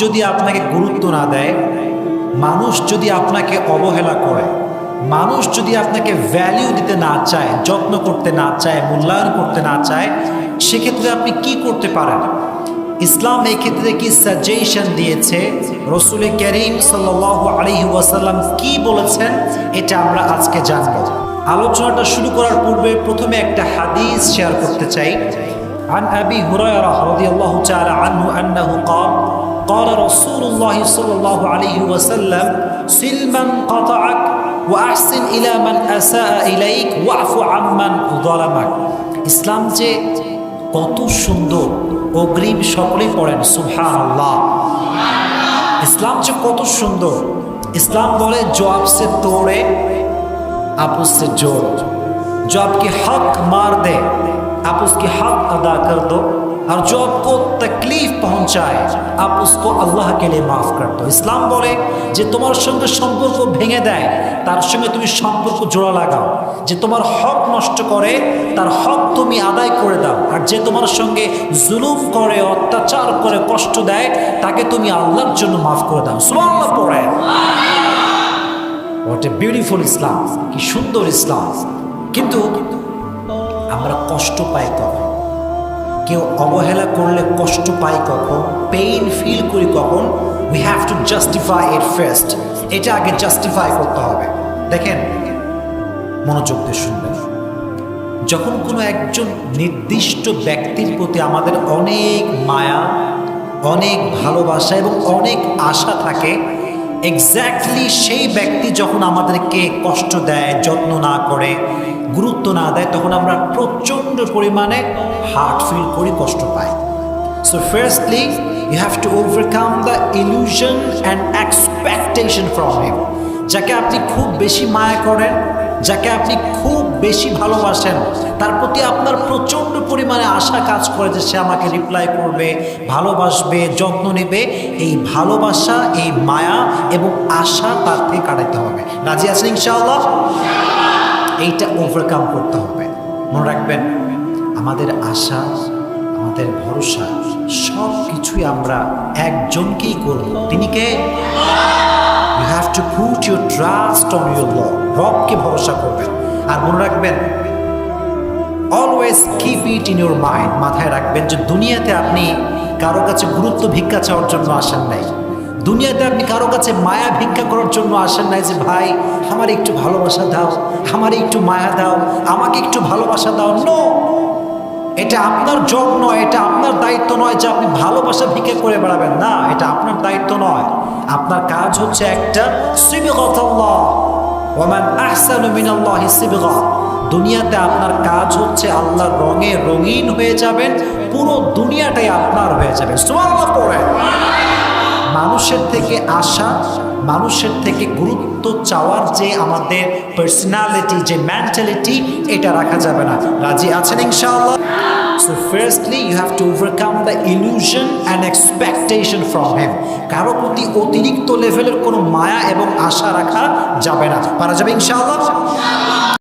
যদি আপনাকে গুরুত্ব না দেয়, মানুষ যদি আপনাকে অবহেলা করে, মানুষ যদি আপনাকে ভ্যালিউ দিতে না চায়, যত্ন করতে না চায়, মূল্যায়ন করতে না চায়, সেক্ষেত্রে আপনি কি করতে পারেন? ইসলাম এই ক্ষেত্রে কি সাজেশন দিয়েছে? রসুল করিম সাল্লাহ আলহি ওয়াসাল্লাম কি বলেছেন? এটা আমরা আজকে জানব। আলোচনাটা শুরু করার পূর্বে প্রথমে একটা হাদিস শেয়ার করতে চাই। عن أبي هريرة رضي الله تعالى عنه أنه قال قال رسول الله صلى الله عليه وسلم سل من قطعك وأحسن إلى من أساء إليك واعف عمن ظلمك ইসলাম যে কত সুন্দর অগ্রিম সকলেই পড়েন সুহান আল্লাহ ইসলাম যে কত সুন্দর ইসলাম বলে জবাব সে তোড়ে আপোষ সে জোর জবাবকে হক মার দেয় आप उसके हक अदा कर दो और जो आपको तकलीफ पहुंचाए आप उसको আল্লাহ के लिए মাফ कर दो ইসলাম বলে যে তোমার সঙ্গে সম্পর্ক ভেঙে দেয় তার সঙ্গে তুমি সম্পর্ক জোড়া লাগাও যে তোমার হক নষ্ট করে তার হক তুমি আদায় করে দাও আর যে তোমার সঙ্গে জুলুম করে অত্যাচার করে কষ্ট দেয় তাকে তুমি আল্লাহর জন্য মাফ করে দাও সুবহানাল্লাহ পড়ে হোয়াট এ বিউটিফুল ইসলাম কি সুন্দর ইসলাম কিন্তু আমরা কষ্ট পাই কখন? কেউ অবহেলা করলে কষ্ট পাই কখন? পেইন ফিল করি কখন? উই হ্যাভ টু জাস্টিফাই এর ফার্স্ট এটা আগে জাস্টিফাই করতে হবে। দেখেন, মনোযোগ দিয়ে শুনবেন। যখন কোনো একজন নির্দিষ্ট ব্যক্তির প্রতি আমাদের অনেক মায়া, অনেক ভালোবাসা এবং অনেক আশা থাকে এক্স্যাক্টলি সেই ব্যক্তি যখন আমাদেরকে কষ্ট দেয়, যত্ন না করে, গুরুত্ব না দেয়, তখন আমরা প্রচণ্ড পরিমাণে হার্ট ফিল করি, কষ্ট পাই। So firstly you have to overcome the illusion and expectation from him যাকে আপনি খুব বেশি মায়া করেন যাকে আপনি খুব বেশি ভালোবাসেন, তার প্রতি আপনার প্রচণ্ড পরিমাণে আশা কাজ করে যে সে আমাকে রিপ্লাই করবে, ভালোবাসবে, যত্ন নেবে। এই ভালোবাসা, এই মায়া এবং আশা তার থেকে কাটাতে হবে। রাজি আছেন ইনশাআল্লাহ? এইটা ওভারকাম করতে হবে। মনে রাখবেন, আমাদের আশা, আমাদের ভরসা সব কিছুই আমরা একজনকেই করব। তিনি কে? Have to put your trust on your lord রবকে ভরসা করবেন। আর মনে রাখবেন always keep it in your mind মাথায় রাখবেন যে দুনিয়াতে আপনি কারও কাছে গুরুত্ব ভিক্ষা চাওয়ার জন্য আসেন নাই। দুনিয়াতে আপনি কারও কাছে মায়া ভিক্ষা করার জন্য আসেন নাই যে, ভাই, আমার একটু ভালোবাসা দাও, আমার একটু মায়া দাও, আমাকে একটু ভালোবাসা দাও। নো এটা আপনার জব নয়, এটা নয় যে আপনি ভালোবাসা ভিক্ষা করে বেড়াবেন। না, এটা আপনার দায়িত্ব নয়। আপনার কাজ হচ্ছে একটা দুনিয়াতে আপনার কাজ হচ্ছে আল্লাহর রঙে রঙিন হয়ে যাবেন, পুরো দুনিয়াটাই আপনার হয়ে যাবে। মানুষের থেকে আশা, মানুষের থেকে গুরুত্ব চাওয়ার যে আমাদের পার্সোনালিটি যে মেন্টালিটি এটা রাখা যাবে না। রাজি আছেন ইনশাআল্লাহ? So firstly you have to overcome the illusion and expectation from him কারও প্রতি অতিরিক্ত লেভেলের কোনো মায়া এবং আশা রাখা যাবে না। পারা যাবে ইনশাআল্লাহ?